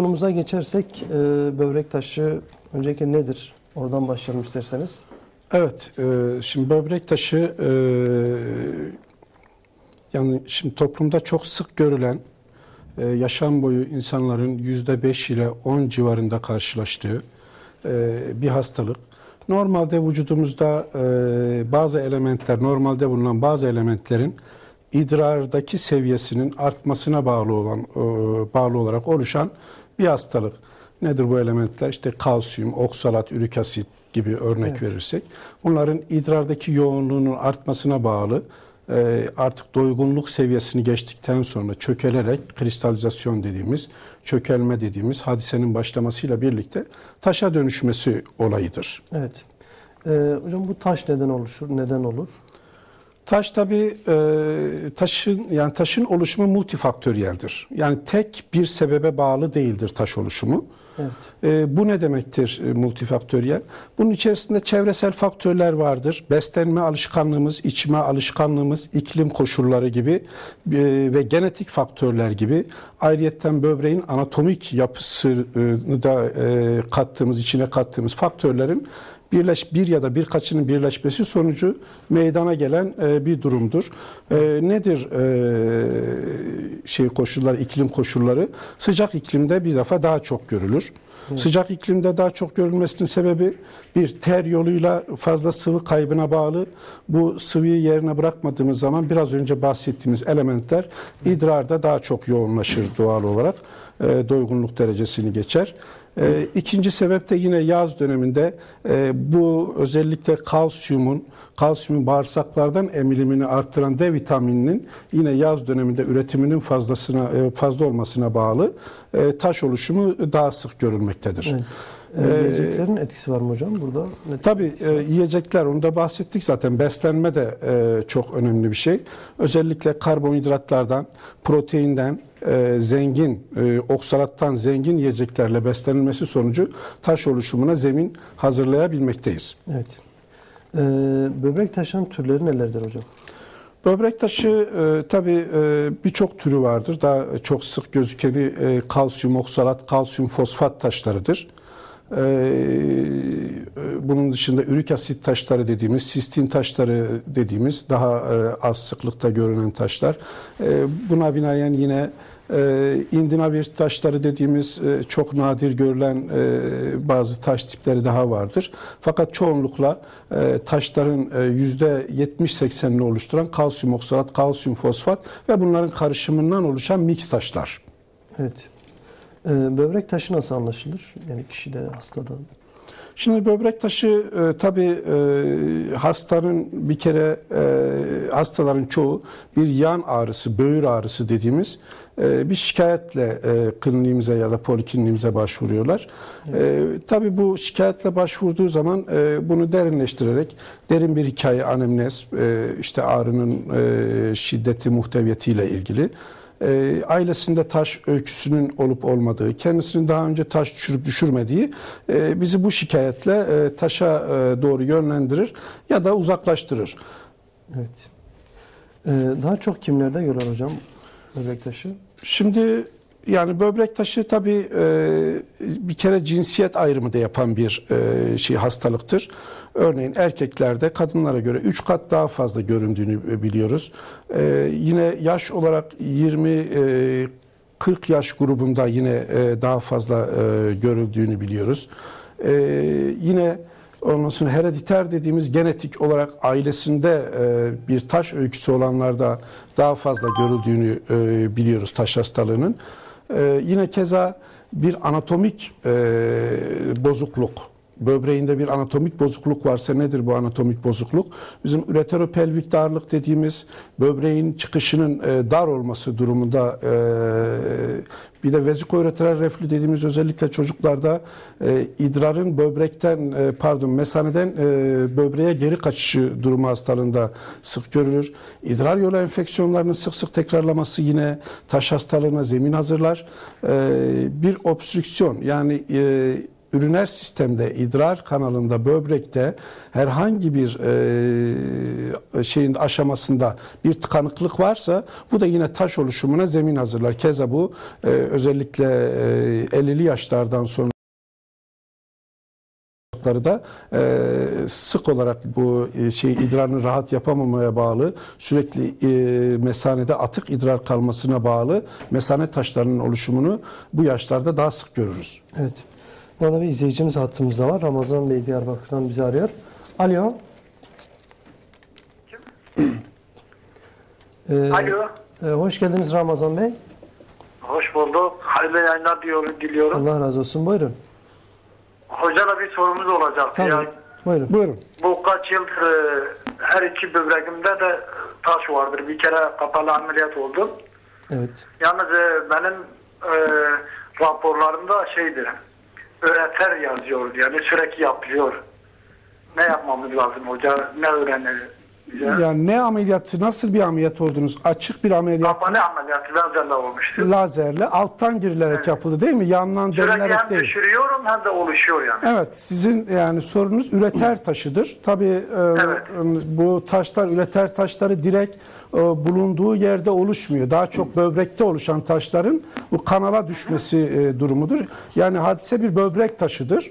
Konumuza geçersek e, böbrek taşı öncelikle nedir? Oradan başlayalım isterseniz. Evet, e, şimdi böbrek taşı e, yani şimdi toplumda çok sık görülen e, yaşam boyu insanların yüzde beş ile 10 civarında karşılaştığı e, bir hastalık. Normalde vücudumuzda e, bazı elementler, normalde bulunan bazı elementlerin idrardaki seviyesinin artmasına bağlı olan e, bağlı olarak oluşan bir hastalık. Nedir bu elementler? İşte kalsiyum, oksalat, ürik asit gibi örnek Evet. verirsek. Bunların idrardaki yoğunluğunun artmasına bağlı e, artık doygunluk seviyesini geçtikten sonra çökelerek kristalizasyon dediğimiz, çökelme dediğimiz hadisenin başlamasıyla birlikte taşa dönüşmesi olayıdır. Evet. E, hocam bu taş neden oluşur? Neden olur? Taş tabi taşın yani taşın oluşumu multifaktöriyeldir. Yani tek bir sebebe bağlı değildir taş oluşumu. Evet. E, bu ne demektir e, multifaktöriyel? Bunun içerisinde çevresel faktörler vardır. Beslenme alışkanlığımız, içme alışkanlığımız, iklim koşulları gibi e, ve genetik faktörler gibi ayrıyetten böbreğin anatomik yapısını da e, kattığımız, içine kattığımız faktörlerin birleş bir ya da birkaçının birleşmesi sonucu meydana gelen e, bir durumdur. E, nedir e, şey koşullar, iklim koşulları? Sıcak iklimde bir defa daha çok görülür. Sıcak iklimde daha çok görülmesinin sebebi bir ter yoluyla fazla sıvı kaybına bağlı. Bu sıvıyı yerine bırakmadığımız zaman biraz önce bahsettiğimiz elementler idrarda daha çok yoğunlaşır doğal olarak. E, doygunluk derecesini geçer. E, ikinci sebep de yine yaz döneminde e, bu özellikle kalsiyumun kalsiyumun bağırsaklardan emilimini arttıran D vitamininin yine yaz döneminde üretiminin fazlasına e, fazla olmasına bağlı e, taş oluşumu daha sık görülmektedir. Evet. Ee, E, yiyeceklerin etkisi var mı hocam burada? Tabii e, yiyecekler onu da bahsettik zaten beslenme de e, çok önemli bir şey. Özellikle karbonhidratlardan, proteinden e, zengin, e, oksalattan zengin yiyeceklerle beslenilmesi sonucu taş oluşumuna zemin hazırlayabilmekteyiz. Evet. E, böbrek taşının türleri nelerdir hocam? Böbrek taşı e, tabii e, birçok türü vardır. Daha çok sık gözükeni e, kalsiyum oksalat, kalsiyum fosfat taşlarıdır. E, e, bunun dışında ürik asit taşları dediğimiz, sistin taşları dediğimiz daha e, az sıklıkta görünen taşlar. E, buna binaen yine e, indinavir taşları dediğimiz çok nadir görülen bazı taş tipleri daha vardır. Fakat çoğunlukla taşların e, yüzde 70-80'ini oluşturan kalsiyum oksalat, kalsiyum fosfat ve bunların karışımından oluşan mix taşlar. Evet. E, böbrek taşı nasıl anlaşılır? Yani kişide, hastada. Şimdi böbrek taşı e, tabii e, hastanın bir kere e, hastaların çoğu bir yan ağrısı, böğür ağrısı dediğimiz e, bir şikayetle e, kliniğimize ya da polikliniğimize başvuruyorlar. E, tabii bu şikayetle başvurduğu zaman e, bunu derinleştirerek derin bir hikaye, anemnez, e, işte ağrının e, şiddeti, muhteviyetiyle ilgili e, ailesinde taş öyküsünün olup olmadığı, kendisinin daha önce taş düşürüp düşürmediği e, bizi bu şikayetle e, taşa e, doğru yönlendirir ya da uzaklaştırır. Evet. E, daha çok kimlerde görülen hocam böbrek taşı? Şimdi yani böbrek taşı tabii e, bir kere cinsiyet ayrımı da yapan bir e, şey hastalıktır. Örneğin erkeklerde kadınlara göre 3 kat daha fazla göründüğünü biliyoruz. E, yine yaş olarak 20 e, 40 yaş grubunda yine e, daha fazla e, görüldüğünü biliyoruz. E, yine Ondan sonra herediter dediğimiz genetik olarak ailesinde e, bir taş öyküsü olanlarda daha fazla görüldüğünü e, biliyoruz taş hastalığının. E, yine keza bir anatomik e, bozukluk, böbreğinde bir anatomik bozukluk varsa nedir bu anatomik bozukluk? Bizim üreteropelvik darlık dediğimiz böbreğin çıkışının e, dar olması durumunda e, bir de vezikoüreteral reflü dediğimiz özellikle çocuklarda e, idrarın böbrekten e, pardon mesaneden e, böbreğe geri kaçışı durumu hastalığında sık görülür. İdrar yolu enfeksiyonlarının sık sık tekrarlaması yine taş hastalığına zemin hazırlar. E, bir obstrüksiyon yani e, üriner sistemde, idrar kanalında, böbrekte herhangi bir e, şeyin aşamasında bir tıkanıklık varsa bu da yine taş oluşumuna zemin hazırlar. Keza bu e, özellikle e, 50'li yaşlardan sonra da e, sık olarak bu e, şey idrarını rahat yapamamaya bağlı sürekli e, mesanede atık idrar kalmasına bağlı mesane taşlarının oluşumunu bu yaşlarda daha sık görürüz. Evet. Bu arada bir izleyicimiz hattımızda var. Ramazan Bey Diyarbakır'dan bizi arıyor. Alo. Ee, Alo. e, hoş geldiniz Ramazan Bey. Hoş bulduk. Hayırlı yayınlar diyorum, diliyorum. Allah razı olsun. Buyurun. Hocana bir sorumuz olacak. Tabii. Yani Buyurun. Buyurun. bu kaç yıldır e, her iki böbreğimde de taş vardır. Bir kere kapalı ameliyat oldum. Evet. Yalnız e, benim e, raporlarımda şeydir. Öğreter yazıyor. Yani sürekli yapıyor. Ne yapmamız lazım hoca? Ne öğrenir? Bize? Yani ne ameliyatı, nasıl bir ameliyat oldunuz? Açık bir ameliyat Kapalı ameliyat lazerle olmuştu. lazerle alttan girilerek yapıldı değil mi? Yandan Sürekli delinerek hem değil. düşürüyorum hem de oluşuyor yani. Evet, sizin yani sorunuz üreter taşıdır. Tabii e, Evet. bu taşlar üreter taşları direkt e, bulunduğu yerde oluşmuyor. Daha çok böbrekte oluşan taşların bu kanala düşmesi e, durumudur. Yani hadise bir böbrek taşıdır.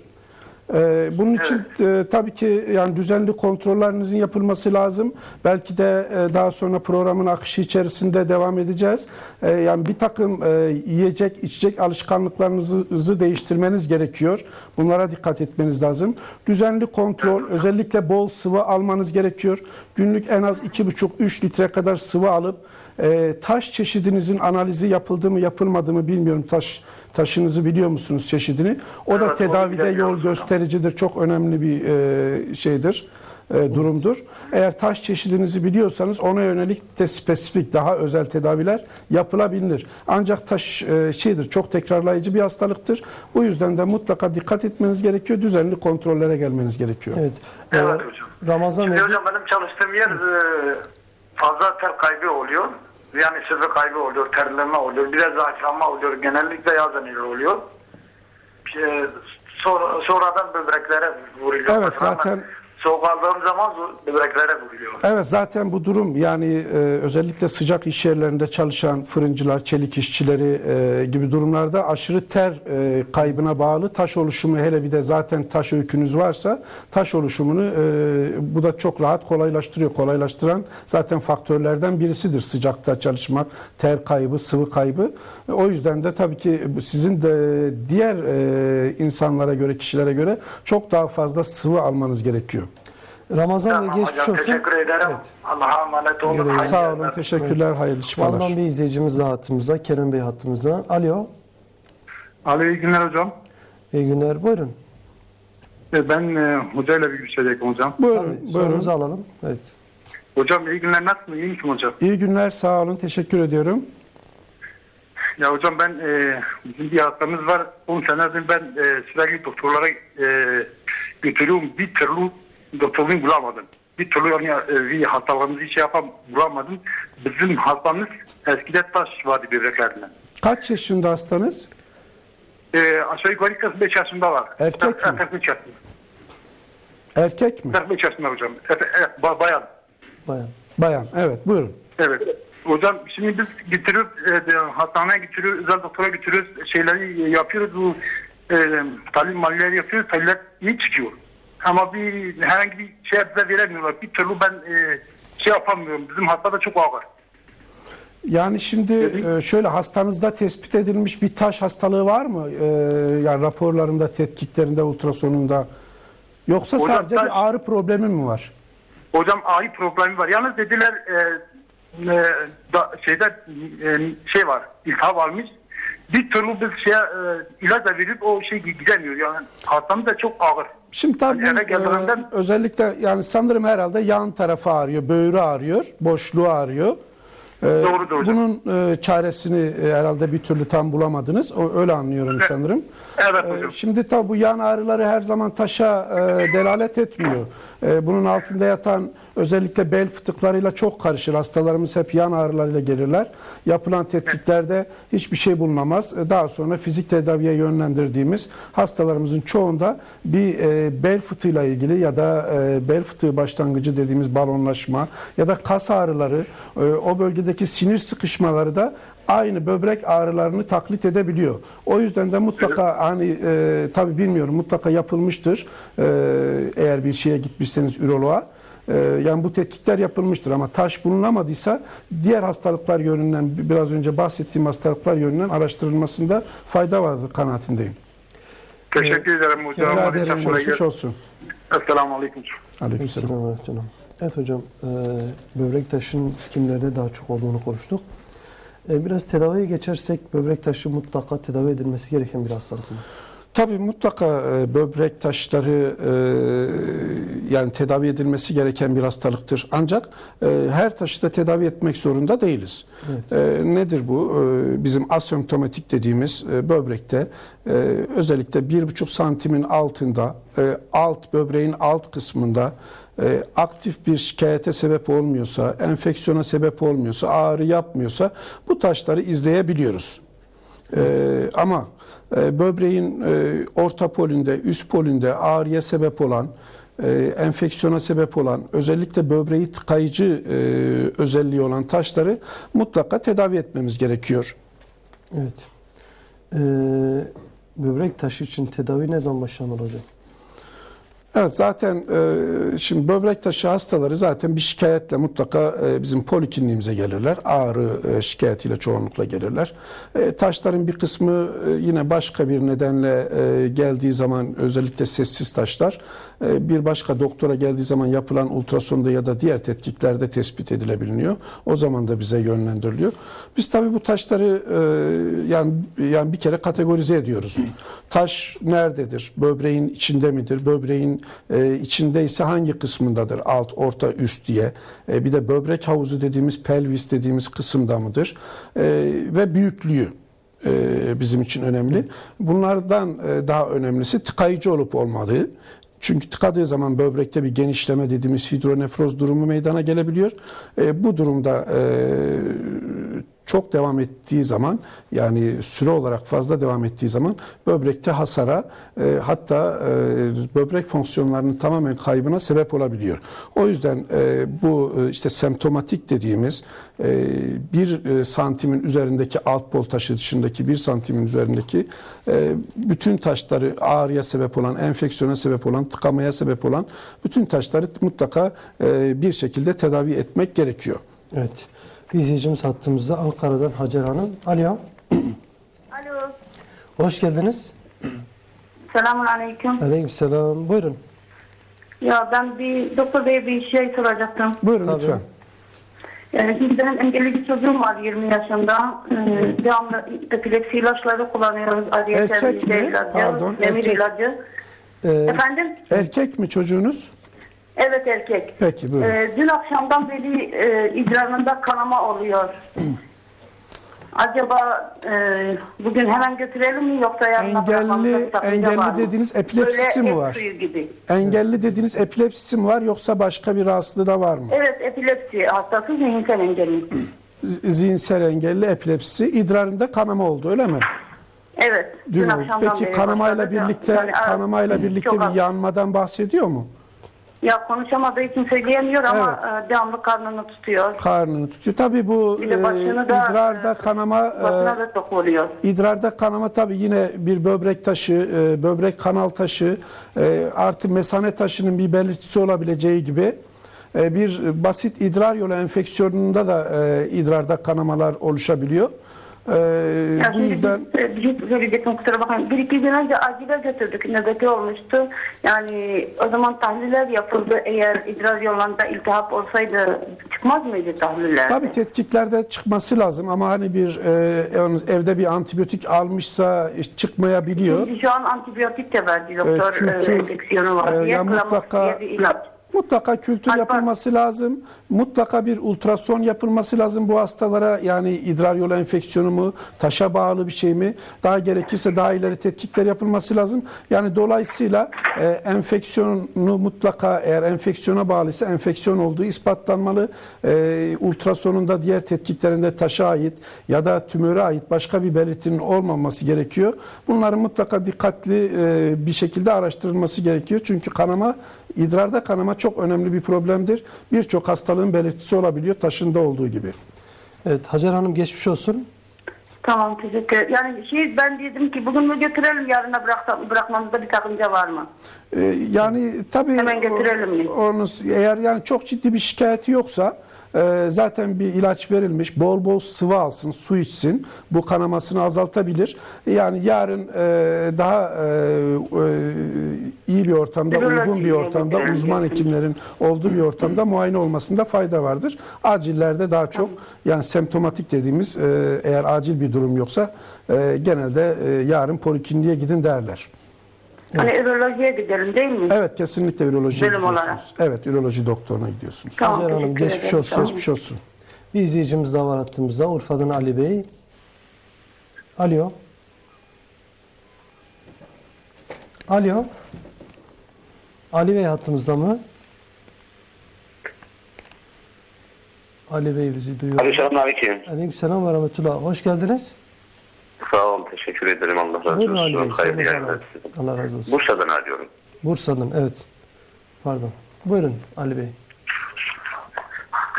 E, bunun için e, tabii ki yani düzenli kontrollerinizin yapılması lazım. Belki de e, daha sonra programın akışı içerisinde devam edeceğiz. E, yani bir takım e, yiyecek, içecek alışkanlıklarınızı değiştirmeniz gerekiyor. Bunlara dikkat etmeniz lazım. Düzenli kontrol, özellikle bol sıvı almanız gerekiyor. Günlük en az 2,5-3 litre kadar sıvı alıp e, taş çeşidinizin analizi yapıldı mı yapılmadı mı bilmiyorum. Taş taşınızı biliyor musunuz çeşidini? O da Evet, tedavide yol bilemiyoruz göstericidir. Çok önemli bir e, şeydir. e, durumdur. Eğer taş çeşidinizi biliyorsanız ona yönelik de spesifik daha özel tedaviler yapılabilir. Ancak taş e, şeydir çok tekrarlayıcı bir hastalıktır. Bu yüzden de mutlaka dikkat etmeniz gerekiyor. Düzenli kontrollere gelmeniz gerekiyor. Evet. Evet Ee, hocam. Ramazan. Şimdi hocam benim çalıştığım yer e, fazla ter kaybı oluyor. Yani sıvı kaybı oluyor, terleme oluyor, biraz zayıflama oluyor. Genellikle yazın oluyor. E, sonra, sonradan böbreklere vuruluyor. Evet, zaten- Soğuk aldığım zaman böbreklere vuruyor. Evet zaten bu durum yani e, özellikle sıcak iş yerlerinde çalışan fırıncılar, çelik işçileri e, gibi durumlarda aşırı ter e, kaybına bağlı taş oluşumu hele bir de zaten taş öykünüz varsa taş oluşumunu e, bu da çok rahat kolaylaştırıyor. Kolaylaştıran zaten faktörlerden birisidir sıcakta çalışmak, ter kaybı, sıvı kaybı. E, O yüzden de tabii ki sizin de diğer e, insanlara göre, kişilere göre çok daha fazla sıvı almanız gerekiyor. Ramazan Tamam geçmiş hocam olsun. teşekkür ederim. Evet. Allah'a emanet olun. Hayırlı Sağ olun, yayınlar. teşekkürler, hayırlı şifalar. Van'dan bir izleyicimiz daha hattımızda. Kerem Bey hattımızda. Alo. Alo iyi günler hocam. İyi günler. Buyurun. E, Ben e, hocayla bir görüşecektim hocam. Buyurun, Tabii, buyurun. alalım. Evet. Hocam iyi günler nasılsınız? İyi misin hocam? İyi günler, sağ olun, teşekkür ediyorum. Ya hocam ben e, bizim bir hastamız var. 10 senedir ben e, sürekli doktorlara e, götürüyorum. Bir türlü doktorunu bulamadım. Bir türlü yani e, bir hastalığımızı şey yapam bulamadım. Bizim hastamız eskide taş vardı böbreklerinde. Kaç yaşında hastanız? E, aşağı yukarı 45 yaşında var. Erkek mi? 45 yaşında. Erkek mi? 45 yaşında hocam. E, e, ba- bayan. Bayan. Bayan, evet buyurun. Evet. Hocam şimdi biz getiriyoruz, e, hastaneye getiriyoruz, özel doktora götürüyoruz, şeyleri yapıyoruz, bu e, talim maliyeleri yapıyoruz, talimler iyi çıkıyor. Ama bir herhangi bir şey bize veremiyorlar. Bir türlü ben e, şey yapamıyorum. Bizim hasta da çok ağır. Yani şimdi e, şöyle hastanızda tespit edilmiş bir taş hastalığı var mı? E, Yani raporlarında, tetkiklerinde, ultrasonunda. Yoksa Hocam sadece taş- bir ağrı problemi mi var? Hocam ağrı problemi var. Yalnız dediler e, e, da, şeyde e, şey var, iltihap almış. Bir türlü biz şey, e, ilaç da verip o şey gidemiyor. Yani hastamız da çok ağır. Şimdi tabii e, özellikle yani sanırım herhalde yan tarafı ağrıyor, böğrü ağrıyor, boşluğu ağrıyor. Ee, Doğrudur hocam. Bunun e, çaresini e, herhalde bir türlü tam bulamadınız. O, öyle anlıyorum sanırım. Evet Ee, hocam. Şimdi tabi bu yan ağrıları her zaman taşa e, delalet etmiyor. E, bunun altında yatan özellikle bel fıtıklarıyla çok karışır. Hastalarımız hep yan ağrılarıyla gelirler. Yapılan tetkiklerde hiçbir şey bulunamaz. E, Daha sonra fizik tedaviye yönlendirdiğimiz hastalarımızın çoğunda bir e, bel fıtığıyla ilgili ya da e, bel fıtığı başlangıcı dediğimiz balonlaşma ya da kas ağrıları, e, o bölgedeki sinir sıkışmaları da aynı böbrek ağrılarını taklit edebiliyor. O yüzden de mutlaka hani e, tabii bilmiyorum mutlaka yapılmıştır. E, eğer bir şeye gitmişseniz üroloğa e, yani bu tetkikler yapılmıştır ama taş bulunamadıysa diğer hastalıklar yönünden biraz önce bahsettiğim hastalıklar yönünden araştırılmasında fayda vardır kanaatindeyim. Teşekkür ederim hocam. Rica ederim. Geçmiş olsun. Esselamu Aleyküm. Aleykümselam. Selam aleyküm. Evet hocam, e, böbrek taşının kimlerde daha çok olduğunu konuştuk. E, biraz tedaviye geçersek böbrek taşı mutlaka tedavi edilmesi gereken bir hastalık mı? Tabii mutlaka e, böbrek taşları e, yani tedavi edilmesi gereken bir hastalıktır. Ancak e, her taşı da tedavi etmek zorunda değiliz. E, nedir bu? E, bizim asemptomatik dediğimiz e, böbrekte e, özellikle 1,5 santimin altında e, alt böbreğin alt kısmında e, aktif bir şikayete sebep olmuyorsa, enfeksiyona sebep olmuyorsa, ağrı yapmıyorsa bu taşları izleyebiliyoruz. Ee, ama e, böbreğin e, orta polünde, üst polünde ağrıya sebep olan, e, enfeksiyona sebep olan, özellikle böbreği tıkayıcı özelliği olan taşları mutlaka tedavi etmemiz gerekiyor. Evet. E, böbrek taşı için tedavi ne zaman başlamalı hocam? Evet zaten e, şimdi böbrek taşı hastaları zaten bir şikayetle mutlaka e, bizim polikliniğimize gelirler. Ağrı e, şikayetiyle çoğunlukla gelirler. Taşların bir kısmı yine başka bir nedenle geldiği zaman özellikle sessiz taşlar bir başka doktora geldiği zaman yapılan ultrasonda ya da diğer tetkiklerde tespit edilebiliyor. O zaman da bize yönlendiriliyor. Biz tabii bu taşları yani yani bir kere kategorize ediyoruz. Taş nerededir? Böbreğin içinde midir? Böbreğin e, içinde ise hangi kısmındadır? Alt, orta, üst diye. E, bir de böbrek havuzu dediğimiz pelvis dediğimiz kısımda mıdır? E, ve büyüklüğü e, bizim için önemli. Bunlardan e, daha önemlisi tıkayıcı olup olmadığı. Çünkü tıkadığı zaman böbrekte bir genişleme dediğimiz hidronefroz durumu meydana gelebiliyor. E, bu durumda e, çok devam ettiği zaman yani süre olarak fazla devam ettiği zaman böbrekte hasara e, hatta e, böbrek fonksiyonlarının tamamen kaybına sebep olabiliyor. O yüzden e, bu e, işte semptomatik dediğimiz e, bir e, santimin üzerindeki alt bol taşı dışındaki bir santimin üzerindeki e, bütün taşları ağrıya sebep olan, enfeksiyona sebep olan, tıkamaya sebep olan bütün taşları mutlaka e, bir şekilde tedavi etmek gerekiyor. Evet. Bir izleyicimiz hattımızda Ankara'dan Hacer Hanım. Alo. Alo. Hoş geldiniz. Selamun aleyküm. Aleykümselam. Buyurun. Ya ben bir doktor beye bir şey soracaktım. Buyurun Tabii. lütfen. Yani şimdi benim engelli bir çocuğum var 20 yaşında. Ee, devamlı epilepsi ilaçları kullanıyoruz. Erkek mi? ilacı, Pardon, demir erkek. ilacı. Ee, Efendim? Erkek mi çocuğunuz? Evet erkek. Peki buyurun. Ee, dün akşamdan beri e, idrarında kanama oluyor. Acaba e, bugün hemen götürelim mi yoksa yarın Engelli- engelli dediğiniz epilepsisi mi var? Suyu gibi. Engelli dediğiniz epilepsisi mi var yoksa başka bir rahatsızlığı da var mı? Evet epilepsi hastası zihinsel engelli. Z- Zihinsel engelli epilepsisi idrarında kanama oldu öyle mi? Evet. Dün oldu. akşamdan Peki beri kanamayla başladı. birlikte Yani, a- kanamayla birlikte çok bir az. yanmadan bahsediyor mu? Ya konuşamadığı için söyleyemiyor ama e, devamlı karnını tutuyor. Karnını tutuyor. Tabii bu e, da, idrarda e, kanama e, da çok oluyor. İdrarda kanama tabii yine bir böbrek taşı, e, böbrek kanal taşı e, artı mesane taşının bir belirtisi olabileceği gibi e, bir basit idrar yolu enfeksiyonunda da e, idrarda kanamalar oluşabiliyor. E, Ya bu yüzden biz, e, bir şey söyleyecektim kusura bakmayın. Bir iki gün önce acile götürdük. Nöbeti olmuştu. Yani o zaman tahliller yapıldı. Eğer idrar yollarında iltihap olsaydı çıkmaz mıydı tahliller? tabii tetkiklerde çıkması lazım ama hani bir e, ev- evde bir antibiyotik almışsa çıkmayabiliyor. Şu an antibiyotik de verdi doktor. kültür, e, enfeksiyonu var e, diye. ya Klamox mutlaka- diye bir ilaç. Mutlaka kültür yapılması lazım. Mutlaka bir ultrason yapılması lazım bu hastalara. Yani idrar yolu enfeksiyonu mu, taşa bağlı bir şey mi? Daha gerekirse daha ileri tetkikler yapılması lazım. Yani dolayısıyla e, enfeksiyonu mutlaka eğer enfeksiyona bağlıysa enfeksiyon olduğu ispatlanmalı. E, ultrasonunda diğer tetkiklerinde taşa ait ya da tümöre ait başka bir belirtinin olmaması gerekiyor. Bunların mutlaka dikkatli e, bir şekilde araştırılması gerekiyor. Çünkü kanama, idrarda kanama çok önemli bir problemdir. Birçok hastalığın belirtisi olabiliyor taşında olduğu gibi. Evet Hacer Hanım geçmiş olsun. Tamam teşekkür ederim. Yani şey ben dedim ki bugün mü götürelim yarına bırakmamızda bir sakınca var mı? Ee, yani tabii Hemen götürelim mi? Onu, eğer yani çok ciddi bir şikayeti yoksa e, zaten bir ilaç verilmiş. Bol bol sıvı alsın, su içsin. Bu kanamasını azaltabilir. Yani yarın e, daha e, e, iyi bir ortamda, uygun bir ortamda, uzman hekimlerin olduğu bir ortamda muayene olmasında fayda vardır. Acillerde daha çok yani semptomatik dediğimiz e, eğer acil bir durum yoksa e, genelde e, yarın polikliniğe gidin derler. Hani ürolojiye gidelim değil mi? Evet kesinlikle ürolojiye Bölüm gidiyorsunuz. olarak. Evet üroloji doktoruna gidiyorsunuz. Tamam, Hacer Hanım, teşekkür geçmiş ederim. olsun. Tamam. Geçmiş olsun. Bir izleyicimiz daha var hattımızda. Urfa'dan Ali Bey. Alo. Alo. Ali Bey hattımızda mı? Ali Bey bizi duyuyor. Alo selamünaleyküm. Aleykümselam ve rahmetullah. Hoş geldiniz. Teşekkür ederim Allah razı Buyurun Ali Bey. olsun. Hayırlı yayınlar. Allah razı olsun. Bursa'dan arıyorum. Bursa'dan evet. Pardon. Buyurun Ali Bey.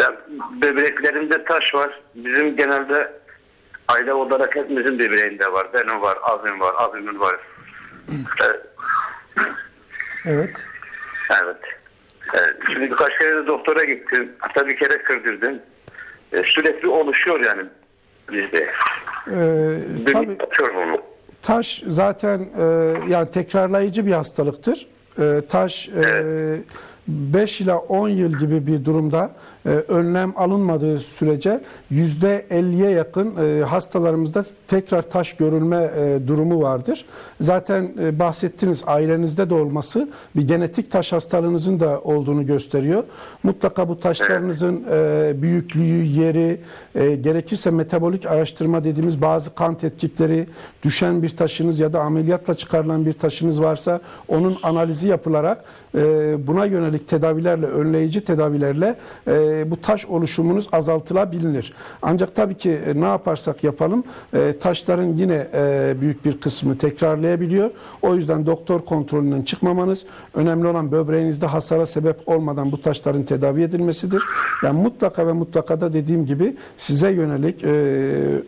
Ya, böbreklerimde taş var. Bizim genelde aile olarak hepimizin böbreğinde var. Benim var, abim var, abimin var. Evet. Evet. evet. Evet, Şimdi birkaç kere de doktora gittim. Hatta bir kere kırdırdım. E, sürekli oluşuyor yani bizde. Ee, tabii taş zaten e, yani tekrarlayıcı bir hastalıktır. E, taş e, 5 ila 10 yıl gibi bir durumda e, önlem alınmadığı sürece %50'ye yakın e, hastalarımızda tekrar taş görülme e, durumu vardır. Zaten e, bahsettiniz ailenizde de olması bir genetik taş hastalığınızın da olduğunu gösteriyor. Mutlaka bu taşlarınızın büyüklüğü, yeri, gerekirse metabolik araştırma dediğimiz bazı kan tetkikleri, düşen bir taşınız ya da ameliyatla çıkarılan bir taşınız varsa onun analizi yapılarak buna yönelik tedavilerle, önleyici tedavilerle e, bu taş oluşumunuz azaltılabilir. Ancak tabii ki e, ne yaparsak yapalım e, taşların yine e, büyük bir kısmı tekrarlayabiliyor. O yüzden doktor kontrolünden çıkmamanız önemli olan böbreğinizde hasara sebep olmadan bu taşların tedavi edilmesidir. Yani mutlaka ve mutlaka da dediğim gibi size yönelik e,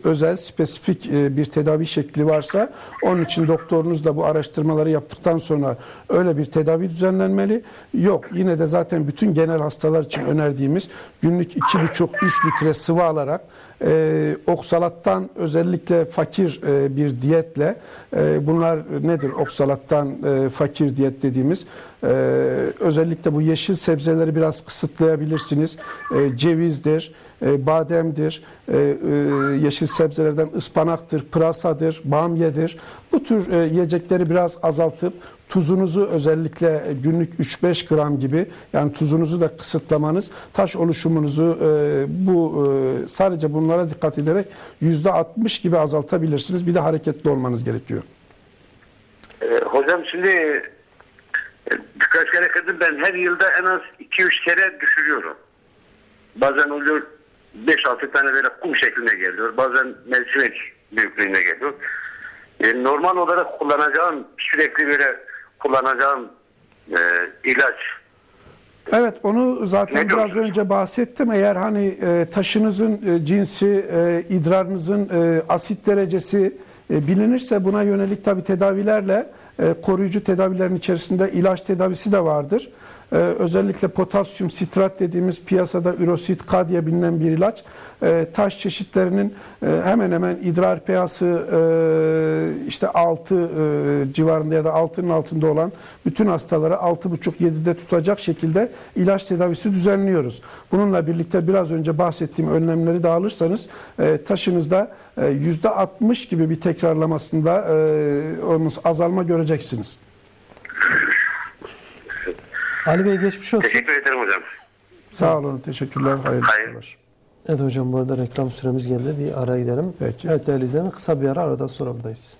özel, spesifik e, bir tedavi şekli varsa onun için doktorunuz da bu araştırmaları yaptıktan sonra öyle bir tedavi düzenlenmeli. Yok yine de zaten bütün genel hastalar için önerdiğimiz günlük 2,5-3 litre sıvı alarak e, oksalattan özellikle fakir e, bir diyetle e, bunlar nedir oksalattan e, fakir diyet dediğimiz e, özellikle bu yeşil sebzeleri biraz kısıtlayabilirsiniz. E, cevizdir, e, bademdir, e, e, yeşil sebzelerden ıspanaktır, pırasadır, bamyedir. Bu tür e, yiyecekleri biraz azaltıp tuzunuzu özellikle günlük 3-5 gram gibi yani tuzunuzu da kısıtlamanız taş oluşumunuzu e, bu e, sadece bunlara dikkat ederek %60 gibi azaltabilirsiniz. Bir de hareketli olmanız gerekiyor. Ee, hocam şimdi e, birkaç kere kırdım ben her yılda en az 2-3 kere düşürüyorum. Bazen oluyor 5-6 tane böyle kum şeklinde geliyor. Bazen mercimek büyüklüğünde geliyor. E, normal olarak kullanacağım sürekli böyle kullanacağım e, ilaç Evet onu zaten Ne biraz diyorsunuz? önce bahsettim. Eğer hani e, taşınızın e, cinsi, e, idrarınızın asit derecesi bilinirse buna yönelik tabi tedavilerle koruyucu tedavilerin içerisinde ilaç tedavisi de vardır. E, özellikle potasyum sitrat dediğimiz piyasada ürosit K diye bilinen bir ilaç. E, taş çeşitlerinin e, hemen hemen idrar pH'sı e, işte 6 e, civarında ya da 6'nın altında olan bütün hastaları 6,5-7'de tutacak şekilde ilaç tedavisi düzenliyoruz. Bununla birlikte biraz önce bahsettiğim önlemleri de alırsanız e, taşınızda e, %60 gibi bir tekrarlamasında e, azalma göreceksiniz. Ali Bey geçmiş olsun. Teşekkür ederim hocam. Sağ olun. Teşekkürler. Hayırlı Hayır. Evet hocam bu arada reklam süremiz geldi. Bir ara gidelim. Peki. Evet değerli izleyenler kısa bir ara aradan sonra buradayız.